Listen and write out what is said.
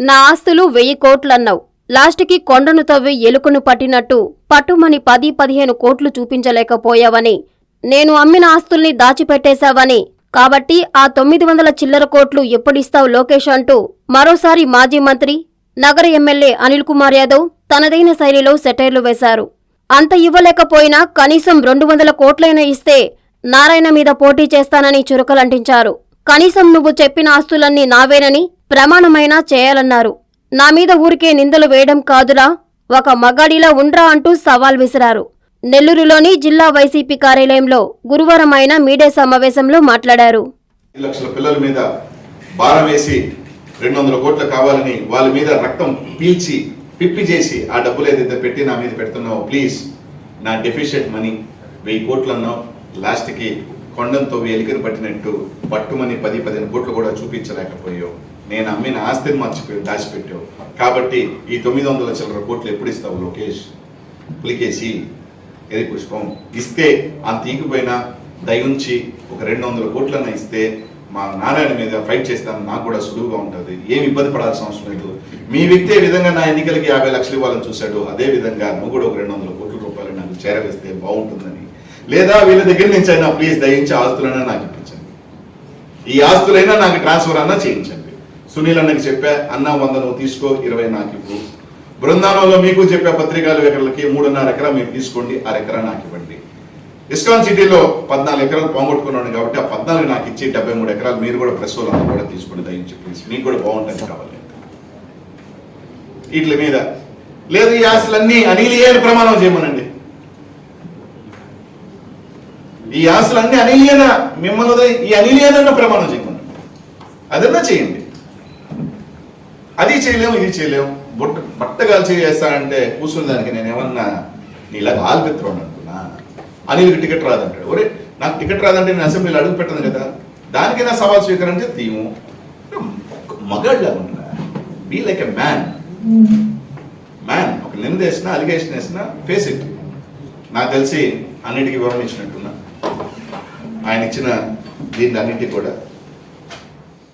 నా ఆస్తులు వెయ్యి కోట్లన్నావు. లాస్ట్కి కొండను తవ్వి ఎలుకను పట్టినట్టు పట్టుమని పది పదిహేను కోట్లు చూపించలేకపోయావని నేను అమ్మిన ఆస్తుల్ని దాచిపెట్టేశావని. కాబట్టి ఆ తొమ్మిది వందల చిల్లర కోట్లు ఎప్పుడిస్తావు లోకేష్ అంటూ మరోసారి మాజీ మంత్రి నగర ఎమ్మెల్యే అనిల్ కుమార్ యాదవ్ తనదైన శైలిలో సెటైర్లు వేశారు. అంత ఇవ్వలేకపోయినా కనీసం రెండు వందల కోట్లైనా ఇస్తే నారాయణ మీద పోటీ చేస్తానని చురకలంటించారు. కనీసం నువ్వు చెప్పిన ఆస్తులన్నీ నావేనని ప్రమాణమైనా చేయాలన్నారు. నా మీద ఊరికే నిందలు వేయడం కాదురా ఒక మగాడిలా ఉండ్రా అంటూ సవాల్ విసిరారు. నెల్లూరులోని జిల్లా వైసీపీ కార్యాలయంలో గురువారం ఆయన మీడియా సమావేశంలో మాట్లాడారు. లక్షల పిల్లల మీద భారం వేసి రెండు వందల కోట్లు కావాలని వాళ్ళ మీద రక్తం పీల్చి పిప్పి చేసి ఆ డబ్బులు ఏదైతే పెట్టి నా మీద పెడుతున్నావు ప్లీజ్ నా డెఫిషియెంట్ మనీ వెయ్యి కోట్లు అన్నావు లాస్ట్కి కొండంతో ఎలికను పట్టినట్టు పట్టుమని పది పదిహేను కోట్లు కూడా చూపించలేకపోయావు. నేను అమ్మిన ఆస్తిని మర్చిపోయి దాచిపెట్టావు. కాబట్టి ఈ తొమ్మిది వందల చిల్లర కోట్లు ఎప్పుడు ఇస్తావు లోకేష్? పులికేసి ఎది పుష్పం? ఇస్తే అంత ఈగిపోయినా దయుంచి ఒక రెండు వందల కోట్లన్నా ఇస్తే మా నారాయణ మీద ఫైట్ చేస్తాను నాకు కూడా సులువుగా ఉంటుంది. ఏమి ఇబ్బంది పడాల్సిన అవసరం లేదు. మీ వ్యక్తి ఏ విధంగా నా ఎన్నికలకి యాభై లక్షలు ఇవ్వాలని చూశాడు అదే విధంగా నువ్వు కూడా ఒక రెండు వందల కోట్ల రూపాయలు నాకు చేరవేస్తే బాగుంటుందని లేదా వీళ్ళ దగ్గర నుంచి అయినా ప్లీజ్ దయించి ఆస్తులైనా నాకు ఇప్పించండి. ఈ ఆస్తులైనా నాకు ట్రాన్స్ఫర్ అన్నా చేయించండి. సునీల్ అన్నకి చెప్పా అన్న వంద నువ్వు తీసుకో ఇరవై నాకు ఇవ్వు. బృందావనంలో మీకు చెప్పే పత్రికలు ఎకరాలకి మూడున్నర ఎకరా మీరు తీసుకోండి అర ఎకరా నాకు ఇవ్వండి. ఇస్కాన్ సిటీలో పద్నాలుగు ఎకరాలు పోగొట్టుకున్నాను కాబట్టి ఆ పద్నాలుగు నాకు ఇచ్చి డెబ్బై మూడు ఎకరాలు మీరు కూడా ప్రెస్ వాళ్ళంతా కూడా తీసుకోండి దయించి ప్లీజ్ మీకు కూడా బాగుంటుంది కావాలి. వీటి మీద లేదు ఈ ఆస్తులన్నీ అనిలియే అని ప్రమాణం చేయమనండి. ఈ ఆస్తులన్నీ అనిలియన మిమ్మల్ని వదిలి- ఈ అనిలియనన్న ప్రమాణం చేయకుండా. అదన్నా చేయండి. అది చేయలేము ఇది చేయలేము. బుట్ట బట్టగాలు చేస్తానంటే కూర్చున్న దానికి నేను ఏమన్నా నీలాగా ఆల్పెత్తుకోండి అనుకున్నా? అనిల్కి టికెట్ రాదంటాడు. ఒరే నాకు టికెట్ రాదంటే నేను అసెంబ్లీలో అడుగు పెట్టను కదా. దానికైనా సవాల్ స్వీకరించే తీము. మగాళ్ళ ఉంటా be like a man man ఒక నింద వేసినా అలిగేషన్ వేసిన ఫేస్ ఇట్ నాకు తెలిసి అన్నిటికీ వివరణ ఇచ్చినట్టున్నా ఆయన ఇచ్చిన దీన్ని అన్నింటి కూడా